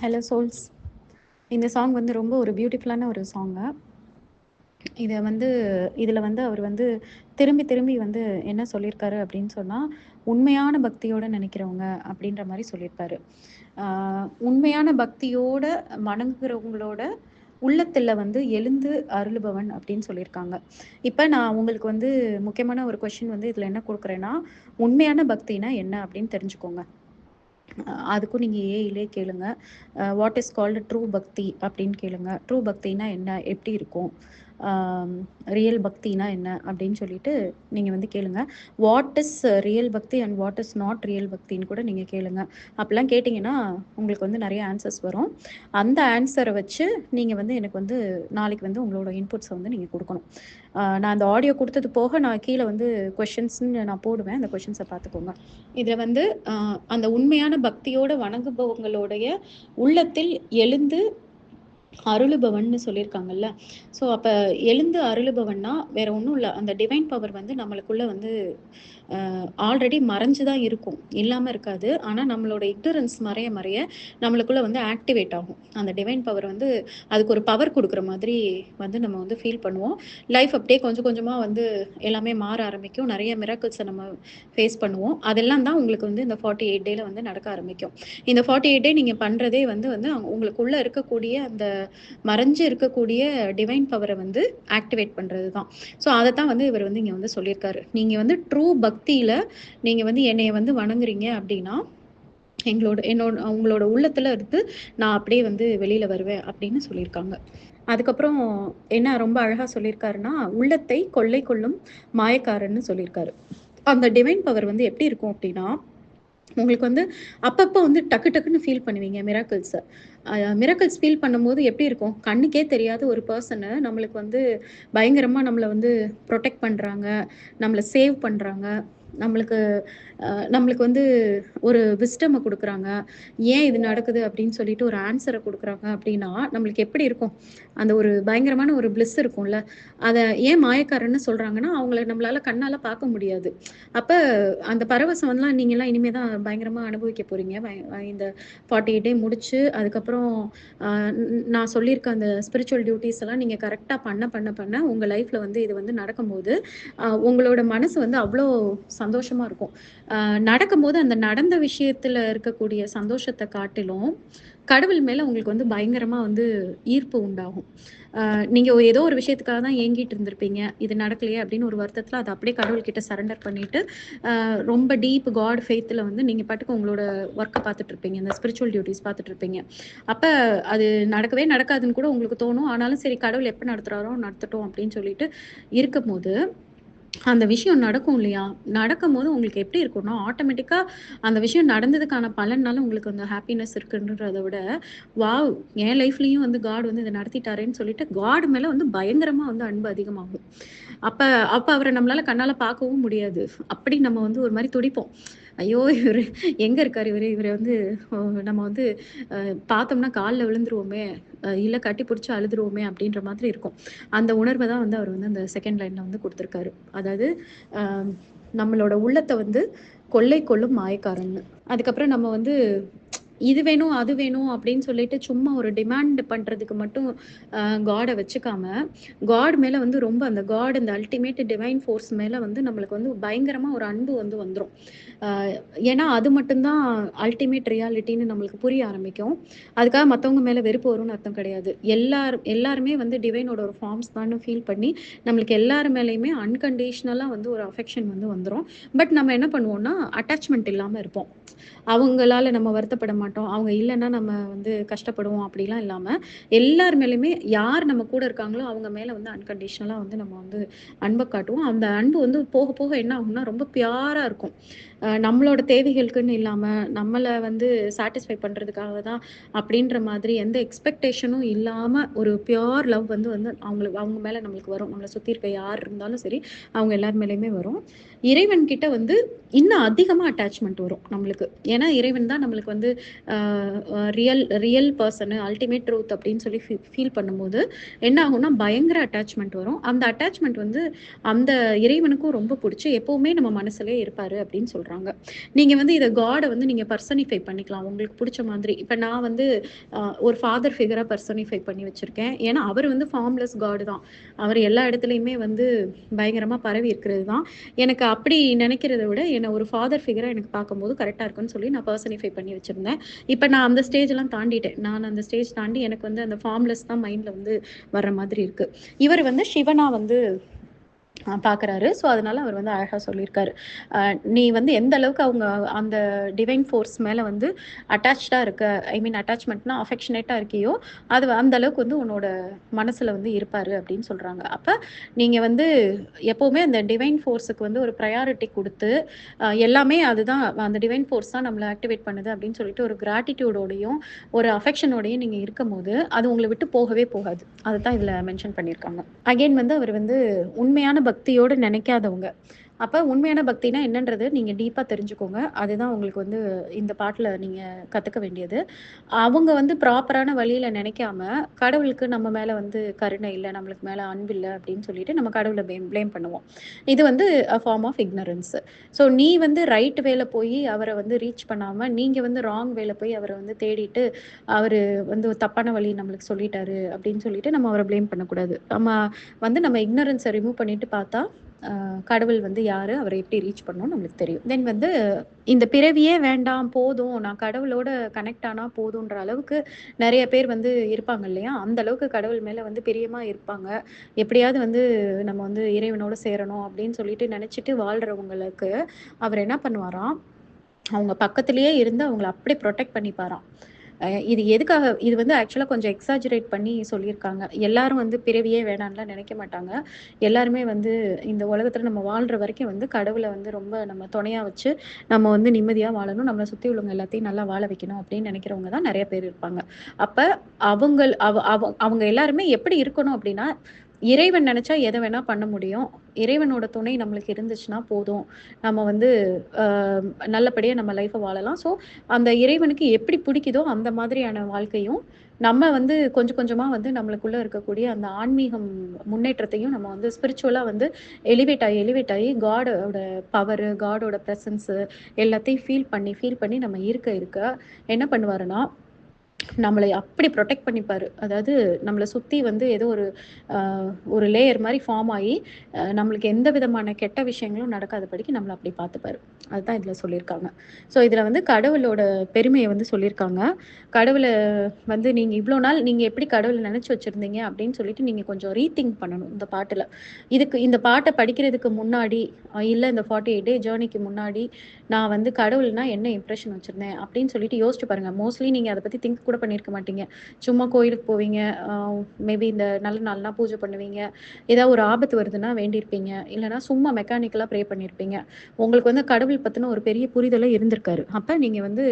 Hello souls இந்த song வந்து ரொம்ப ஒரு பியூட்டிஃபுல்லான ஒரு சாங்கு இதை வந்து இதில் வந்து அவர் வந்து திரும்பி திரும்பி வந்து என்ன சொல்லியிருக்காரு அப்படின்னு சொன்னால் உண்மையான பக்தியோடு நினைக்கிறவங்க அப்படின்ற மாதிரி சொல்லியிருப்பாரு உண்மையான பக்தியோட வணங்குறவங்களோட உள்ளத்தில் வந்து எழுந்து அருளுபவன் அப்படின்னு சொல்லியிருக்காங்க இப்போ நான் உங்களுக்கு வந்து முக்கியமான ஒரு கொஷின் வந்து இதில் என்ன கொடுக்குறேன்னா உண்மையான பக்தினா என்ன அப்படின்னு தெரிஞ்சுக்கோங்க. அதுக்கும் நீங்கள் ஏயிலே கேளுங்க. வாட் இஸ் கால்டு ட்ரூ பக்தி அப்படின்னு கேளுங்க. ட்ரூ பக்தினா என்ன? எப்படி இருக்கும்? ரியல் பக்தினா என்ன அப்படின்னு சொல்லிட்டு நீங்கள் வந்து கேளுங்க. What is real bhakti and what is not real பக்தின்னு கூட நீங்கள் கேளுங்க. அப்படிலாம் கேட்டிங்கன்னா உங்களுக்கு வந்து நிறைய ஆன்சர்ஸ் வரும். அந்த ஆன்சரை வச்சு நீங்கள் வந்து எனக்கு வந்து நாளைக்கு வந்து உங்களோட இன்புட்ஸை வந்து நீங்கள் கொடுக்கணும். நான் அந்த ஆடியோ கொடுத்தது போக நான் கீழே வந்து கொஷின்ஸ்னு நான் போடுவேன். அந்த கொஷின்ஸை பார்த்துக்கோங்க. இதில் வந்து அந்த உண்மையான பக்தியோட வணங்குபவங்களுடைய உள்ளத்தில் எழுந்து அருளுபவன்னு சொல்லியிருக்காங்கல்ல. ஸோ அப்போ எழுந்து அருளுபவன்னா வேற ஒன்றும் இல்லை. அந்த டிவைன் பவர் வந்து நம்மளுக்குள்ள வந்து ஆல்ரெடி மறைஞ்சு தான் இருக்கும். இல்லாமல் இருக்காது. ஆனால் நம்மளோட இக்னரன்ஸ் மறைய மறைய நம்மளுக்குள்ள வந்து ஆக்டிவேட் ஆகும். அந்த டிவைன் பவர் வந்து அதுக்கு ஒரு பவர் கொடுக்குற மாதிரி வந்து நம்ம வந்து ஃபீல் பண்ணுவோம். லைஃப் அப்படியே கொஞ்சம் கொஞ்சமாக வந்து எல்லாமே மாற ஆரம்பிக்கும். நிறைய மிராக்கிள்ஸை நம்ம ஃபேஸ் பண்ணுவோம். அதெல்லாம் தான் உங்களுக்கு வந்து இந்த ஃபார்ட்டி எயிட் டேல வந்து நடக்க ஆரம்பிக்கும். இந்த ஃபார்ட்டி எயிட் டே நீங்கள் பண்ணுறதே வந்து வந்து உங்களுக்குள்ள இருக்கக்கூடிய அந்த மறைஞ்சு இருக்கக்கூடிய டிவைன் பவரை வந்து ஆக்டிவேட் பண்ணுறது தான் ஸோ அதை தான் வந்து இவர் வந்து இங்கே வந்து சொல்லியிருக்காரு. நீங்கள் வந்து ட்ரூ பக்தியில் நீங்கள் வந்து என்னைய வந்து வணங்குறீங்க அப்படின்னா எங்களோட என்னோட உங்களோட உள்ளத்துல இருந்து நான் அப்படியே வந்து வெளியில வருவேன் அப்படின்னு சொல்லியிருக்காங்க. அதுக்கப்புறம் என்ன ரொம்ப அழகா சொல்லியிருக்காருன்னா உள்ளத்தை கொள்ளை கொள்ளும் மாயக்காரன்னு சொல்லியிருக்காரு. அந்த டிவைன் பவர் வந்து எப்படி இருக்கும் அப்படின்னா உங்களுக்கு வந்து அப்பப்போ வந்து டக்கு டக்குன்னு ஃபீல் பண்ணுவீங்க மிராக்கிள்ஸை மிராக்கிள்ஸ் ஃபீல் பண்ணும்போது எப்படி இருக்கும்? கண்ணுக்கே தெரியாத ஒரு பர்சனை நம்மளுக்கு வந்து பயங்கரமாக நம்மளை வந்து ப்ரொடெக்ட் பண்ணுறாங்க நம்மளை சேவ் பண்ணுறாங்க நம்மளுக்கு நம்மளுக்கு வந்து ஒரு விஸ்டமை கொடுக்குறாங்க. ஏன் இது நடக்குது அப்படின்னு சொல்லிட்டு ஒரு ஆன்சரை கொடுக்குறாங்க அப்படின்னா நம்மளுக்கு எப்படி இருக்கும்? அந்த ஒரு பயங்கரமான ஒரு பிளிஸ் இருக்கும்ல. அதை ஏன் மாயக்காரன்னு சொல்றாங்கன்னா அவங்கள நம்மளால கண்ணால பார்க்க முடியாது. அப்ப அந்த பரவசம் நீங்க எல்லாம் இனிமே தான் பயங்கரமா அனுபவிக்க போறீங்க. இந்த ஃபார்ட்டி எயிட் டே முடிச்சு அதுக்கப்புறம் நான் சொல்லியிருக்க அந்த ஸ்பிரிச்சுவல் டியூட்டிஸ் எல்லாம் நீங்க கரெக்டா பண்ண பண்ண பண்ண உங்க லைஃப்ல வந்து இது வந்து நடக்கும்போது உங்களோட மனசு வந்து அவ்வளோ சந்தோஷமா இருக்கும். நடக்கும்போது அந்த நடந்த விஷயத்துல இருக்கக்கூடிய சந்தோஷத்தை காட்டிலும் கடவுள் மேல உங்களுக்கு வந்து பயங்கரமா வந்து ஈர்ப்பு உண்டாகும். நீங்க ஏதோ ஒரு விஷயத்துக்காக தான் ஏங்கிட்டு இருந்திருப்பீங்க. இது நடக்கலையே அப்படின்னு ஒரு வருத்தத்துல அதை அப்படியே கடவுள் கிட்ட சரண்டர் பண்ணிட்டு ரொம்ப டீப் காட் ஃபெய்த்தில் வந்து நீங்க பாட்டுக்கு உங்களோட ஒர்க்கை பார்த்துட்டு இருப்பீங்க. இந்த ஸ்பிரிச்சுவல் டியூட்டிஸ் பார்த்துட்டு இருப்பீங்க. அப்ப அது நடக்கவே நடக்காதுன்னு கூட உங்களுக்கு தோணும். ஆனாலும் சரி கடவுள் எப்போ நடத்துறாரோ நடத்தட்டும் அப்படின்னு சொல்லிட்டு இருக்கும் போது அந்த விஷயம் நடக்கும் இல்லையா? நடக்கும் போது உங்களுக்கு எப்படி இருக்கும்னா ஆட்டோமேட்டிக்கா அந்த விஷயம் நடந்ததுக்கான பலனால உங்களுக்கு அந்த ஹாப்பினஸ் இருக்குன்றத விட வாவ் என் லைஃப்லயும் வந்து காட் வந்து இதை நடத்திட்டாரேன்னு சொல்லிட்டு காட் மேல வந்து பயங்கரமா வந்து அன்பு அதிகமாகும். அப்ப அப்ப அவரை நம்மளால கண்ணால பார்க்கவும் முடியாது. அப்படி நம்ம வந்து ஒரு மாதிரி துடிப்போம். ஐயோ இவர் எங்க இருக்காரு இவரு? இவரை வந்து நம்ம வந்து பார்த்தோம்னா காலில் விழுந்துருவோமே இல்லை கட்டி பிடிச்சி அழுதுருவோமே அப்படின்ற மாதிரி இருக்கும். அந்த உணர்வை தான் வந்து அவர் வந்து அந்த செகண்ட் லைன்ல வந்து கொடுத்துருக்காரு. அதாவது நம்மளோட உள்ளத்தை வந்து கொள்ளை கொள்ளும் மாயக்காரன்னு. அதுக்கப்புறம் நம்ம வந்து இது வேணும் அது வேணும் அப்படின்னு சொல்லிட்டு சும்மா ஒரு டிமாண்ட் பண்றதுக்கு மட்டும் காடை வச்சுக்காம காட் மேல வந்து ரொம்ப அந்த காட் அந்த அல்டிமேட் டிவைன் ஃபோர்ஸ் மேல வந்து நம்மளுக்கு வந்து பயங்கரமா ஒரு அன்பு வந்து வந்துடும் ஏன்னா அது மட்டும்தான் அல்டிமேட் ரியாலிட்டின்னு நம்மளுக்கு புரிய ஆரம்பிக்கும். அதுக்காக மற்றவங்க மேல வெறுப்பு வரும்னு அர்த்தம் கிடையாது. எல்லாரும் எல்லாருமே வந்து டிவைனோட ஒரு ஃபார்ம்ஸ் தான் ஃபீல் பண்ணி நம்மளுக்கு எல்லார் மேலேயுமே அன்கண்டிஷனலாக வந்து ஒரு அஃபெக்ஷன் வந்து வந்துடும் பட் நம்ம என்ன பண்ணுவோம்னா அட்டாச்மெண்ட் இல்லாமல் இருப்போம். அவங்களால நம்ம வருத்தப்பட மாட்டோம். அவங்க இல்லைன்னா நம்ம வந்து கஷ்டப்படுவோம் அப்படிலாம் இல்லாமல் எல்லார் மேலேயுமே யார் நம்ம கூட இருக்காங்களோ அவங்க மேலே வந்து அன்கண்டிஷனலாக வந்து நம்ம வந்து அன்பை காட்டுவோம். அந்த அன்பு வந்து போக போக என்ன ஆகும்னா ரொம்ப பியாராக இருக்கும். நம்மளோட தேவைகளுக்குன்னு இல்லாமல் நம்மளை வந்து சாட்டிஸ்ஃபை பண்ணுறதுக்காக தான் அப்படின்ற மாதிரி எந்த எக்ஸ்பெக்டேஷனும் இல்லாமல் ஒரு பியோர் லவ் வந்து வந்து அவங்களுக்கு அவங்க மேலே நம்மளுக்கு வரும். நம்மளை சுற்றி இருக்க யார் இருந்தாலும் சரி அவங்க எல்லார் மேலேயுமே வரும். இறைவன் கிட்ட வந்து இன்னும் அதிகமாக அட்டாச்மெண்ட் வரும் நம்மளுக்கு. ஏன்னா இறைவன் தான் நம்மளுக்கு வந்து real real person ultimate truth அப்படின்னு சொல்லி ஃபீல் பண்ணும்போது என்ன ஆகும்னா பயங்கர அட்டாச்மெண்ட் வரும். அந்த அட்டாச்மெண்ட் வந்து அந்த இறைவனுக்கும் ரொம்ப பிடிச்சி எப்போவுமே நம்ம மனசுலேயே இருப்பார் அப்படின்னு சொல்கிறாங்க நீங்கள் வந்து இதை காடை வந்து நீங்கள் பர்சனிஃபை பண்ணிக்கலாம். உங்களுக்கு பிடிச்ச மாதிரி. இப்போ நான் வந்து ஒரு ஃபாதர் ஃபிகராக பர்சனிஃபை பண்ணி வச்சுருக்கேன். ஏன்னா அவர் வந்து ஃபார்ம்லெஸ் காடு தான். அவர் எல்லா இடத்துலையுமே வந்து பயங்கரமாக பரவி இருக்கிறது தான். எனக்கு அப்படி நினைக்கிறத விட என்னை ஒரு ஃபாதர் ஃபிகராக எனக்கு பார்க்கும்போது கரெக்டாக இருக்குன்னு சொல்லி நான் பர்சனிஃபை பண்ணி வச்சுருந்தேன். இப்போ நான் அந்த ஸ்டேஜ்லாம் தாண்டிட்டேன். நான் அந்த ஸ்டேஜ் தாண்டி எனக்கு வந்து அந்த ஃபார்ம்லெஸ் தான் மைண்டில் வந்து வர்ற மாதிரி இருக்குது இவர் வந்து சிவனா வந்து பார்க்குறாரு ஸோ அதனால அவர் வந்து அழகாக சொல்லியிருக்காரு. நீ வந்து எந்த அளவுக்கு அவங்க அந்த டிவைன் ஃபோர்ஸ் மேலே வந்து அட்டாச்சாக இருக்க ஐ மீன் அட்டாச்மெண்ட்னா அஃபெக்ஷனேட்டாக இருக்கியோ அது அந்த அளவுக்கு வந்து உன்னோட மனசில் வந்து இருப்பார் அப்படின்னு சொல்கிறாங்க அப்போ நீங்கள் வந்து எப்போவுமே அந்த டிவைன் ஃபோர்ஸுக்கு வந்து ஒரு ப்ரையாரிட்டி கொடுத்து எல்லாமே அதுதான் அந்த டிவைன் ஃபோர்ஸ் தான் நம்மளை ஆக்டிவேட் பண்ணுது அப்படின்னு சொல்லிட்டு ஒரு கிராட்டிடியூடோடையும் ஒரு அஃபெக்ஷனோடையும் நீங்கள் இருக்கும்போது அது உங்களை விட்டு போகவே போகாது. அதுதான் இதில் மென்ஷன் பண்ணியிருக்காங்க. அகெயின் வந்து அவர் வந்து உண்மையான பக்தியோடு நினைக்காதவங்க. அப்போ உண்மையான பக்தினா என்னன்றது நீங்கள் டீப்பாக தெரிஞ்சுக்கோங்க. அதுதான் உங்களுக்கு வந்து இந்த பாட்டில் நீங்கள் கற்றுக்க வேண்டியது. அவங்க வந்து ப்ராப்பரான வழியில் நினைக்காம கடவுளுக்கு நம்ம மேலே வந்து கருணை இல்லை நம்மளுக்கு மேலே அன்பு இல்லை அப்படின்னு சொல்லிட்டு நம்ம கடவுளை பிளேம் பிளேம் பண்ணுவோம். இது வந்து a form of ignorance so நீ வந்து ரைட் வேல போய் அவரை வந்து ரீச் பண்ணாமல் நீங்கள் வந்து ராங் வேல போய் அவரை வந்து தேடிட்டு அவர் வந்து தப்பான வழி நம்மளுக்கு சொல்லிட்டாரு அப்படின்னு சொல்லிட்டு நம்ம அவரை ப்ளேம் பண்ணக்கூடாது. நம்ம வந்து நம்ம இக்னரன்ஸை ரிமூவ் பண்ணிட்டு பார்த்தா கடவுள் வந்து யார்? அவரை எப்படி ரீச் பண்ணணும்னு நம்மளுக்கு தெரியும். தென் வந்து இந்த பிறவியே வேண்டாம் போதும் நான் கடவுளோட கனெக்ட் ஆனால் போதுன்ற அளவுக்கு நிறைய பேர் வந்து இருப்பாங்க இல்லையா? அந்த அளவுக்கு கடவுள் மேலே வந்து பிரியமாக இருப்பாங்க. எப்படியாவது வந்து நம்ம வந்து இறைவனோட சேரணும் அப்படின்னு சொல்லிட்டு நினச்சிட்டு வாழ்கிறவங்களுக்கு அவர் என்ன பண்ணுவாராம்? அவங்க பக்கத்துலேயே இருந்து அவங்கள அப்படியே ப்ரொடெக்ட் பண்ணிப்பாராம். இது எதுக்காக இது வந்து ஆக்சுவலாக கொஞ்சம் எக்ஸாஜரேட் பண்ணி சொல்லியிருக்காங்க. எல்லாரும் வந்து பிறவியே வேணான்லாம் நினைக்க மாட்டாங்க. எல்லாருமே வந்து இந்த உலகத்தில் நம்ம வாழ்கிற வரைக்கும் வந்து கடவுளை வந்து ரொம்ப நம்ம துணையாக வச்சு நம்ம வந்து நிம்மதியாக வாழணும். நம்மளை சுற்றி உள்ளவங்க எல்லாத்தையும் நல்லா வாழ வைக்கணும் அப்படின்னு நினைக்கிறவங்க தான் நிறைய பேர் இருப்பாங்க. அப்போ அவங்க அவங்க எல்லாருமே எப்படி இருக்கணும் அப்படின்னா இறைவன் நினைச்சா எதை வேணா பண்ண முடியும். இறைவனோட துணை நம்மளுக்கு இருந்துச்சுன்னா போதும். நம்ம வந்து நல்லபடியாக நம்ம லைஃப்பை வாழலாம். ஸோ அந்த இறைவனுக்கு எப்படி பிடிக்குதோ அந்த மாதிரியான வாழ்க்கையும் நம்ம வந்து கொஞ்சம் கொஞ்சமாக வந்து நம்மளுக்குள்ளே இருக்கக்கூடிய அந்த ஆன்மீகம் முன்னேற்றத்தையும் நம்ம வந்து ஸ்பிரிச்சுவலாக வந்து எலிவேட் ஆகி எலிவேட் ஆகி காடோட பவரு காடோட ப்ரெசன்ஸு எல்லாத்தையும் ஃபீல் பண்ணி ஃபீல் பண்ணி நம்ம இருக்க இருக்க என்ன பண்ணுவாருன்னா நம்மளை அப்படி ப்ரொடெக்ட் பண்ணிப்பாரு. அதாவது நம்மளை சுற்றி வந்து ஏதோ ஒரு ஒரு லேயர் மாதிரி ஃபார்ம் ஆகி நம்மளுக்கு எந்த விதமான கெட்ட விஷயங்களும் நடக்காதபடிக்கு நம்மளை அப்படி பார்த்துப்பாரு. அதுதான் இதில் சொல்லியிருக்காங்க. ஸோ இதில் வந்து கடவுளோட பெருமையை வந்து சொல்லியிருக்காங்க. கடவுளை வந்து நீங்கள் இவ்வளோ நாள் நீங்கள் எப்படி கடவுளை நினச்சி வச்சுருந்தீங்க அப்படின்னு சொல்லிட்டு நீங்கள் கொஞ்சம் ரீதிங்க் பண்ணணும் இந்த பாட்டில். இதுக்கு இந்த பாட்டை படிக்கிறதுக்கு முன்னாடி இல்லை இந்த ஃபார்ட்டி எயிட் டே ஜேர்னிக்கு முன்னாடி நான் வந்து கடவுள்னா என்ன இம்ப்ரெஷன் வச்சுருந்தேன் அப்படின்னு சொல்லிட்டு யோசிச்சு பாருங்கள் மோஸ்ட்லி நீங்கள் அதை பற்றி திங்க் கூட பண்ணியிருக்க மாட்டீங்க. சும்மா கோயிலுக்கு போவீங்க மேபி இந்த நல்ல நாள்னா பூஜை பண்ணுவீங்க. ஏதாவது ஒரு ஆபத்து வருதுன்னா வேண்டியிருப்பீங்க. இல்லைனா சும்மா மெக்கானிக்கலாக ப்ரே பண்ணியிருப்பீங்க. உங்களுக்கு வந்து கடவுள் பற்றின ஒரு பெரிய புரிதலாக இருந்திருக்காரு. அப்போ நீங்கள் வந்து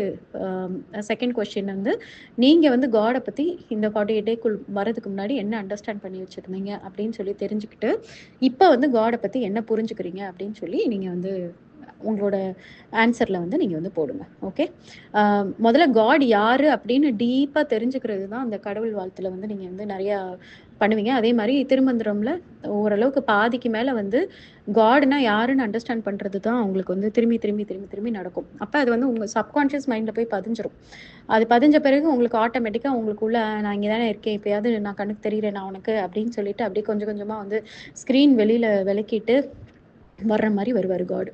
செகண்ட் கொஸ்டின் வந்து நீங்கள் வந்து காடை பற்றி இந்த ஃபார்ட்டி எயிட் டேக்குள் வரதுக்கு முன்னாடி என்ன அண்டர்ஸ்டாண்ட் பண்ணி வச்சுருந்தீங்க அப்படின்னு சொல்லி தெரிஞ்சுக்கிட்டு இப்போ வந்து காடை பற்றி என்ன புரிஞ்சுக்கிறீங்க அப்படின்னு சொல்லி நீங்கள் வந்து உங்களோட ஆன்சரில் வந்து நீங்கள் வந்து போடுங்க. ஓகே முதல்ல காட் யார் அப்படின்னு டீப்பாக தெரிஞ்சுக்கிறது தான் அந்த கடவுள் வாழ்த்தில் வந்து நீங்கள் வந்து நிறையா பண்ணுவீங்க. அதே மாதிரி திருமந்திரம்ல ஓரளவுக்கு பாதிக்கு மேலே வந்து காட்னா யாருன்னு அண்டர்ஸ்டாண்ட் பண்ணுறது தான் அவங்களுக்கு வந்து திரும்பி திரும்பி திரும்பி திரும்பி நடக்கும். அப்போ அது வந்து உங்கள் சப்கான்ஷியஸ் மைண்டில் போய் பதிஞ்சிரும். அது பதிஞ்ச பிறகு உங்களுக்கு ஆட்டோமேட்டிக்காக உங்களுக்குள்ள நான் இங்கே தானே இருக்கேன் இப்போயாவது நான் கண்ணுக்கு தெரிகிறேன் நான் உனக்கு அப்படின்னு சொல்லிட்டு அப்படியே கொஞ்சம் கொஞ்சமாக வந்து ஸ்க்ரீன் வெளியில் விளக்கிட்டு வர்ற மாதிரி வருவார் காடு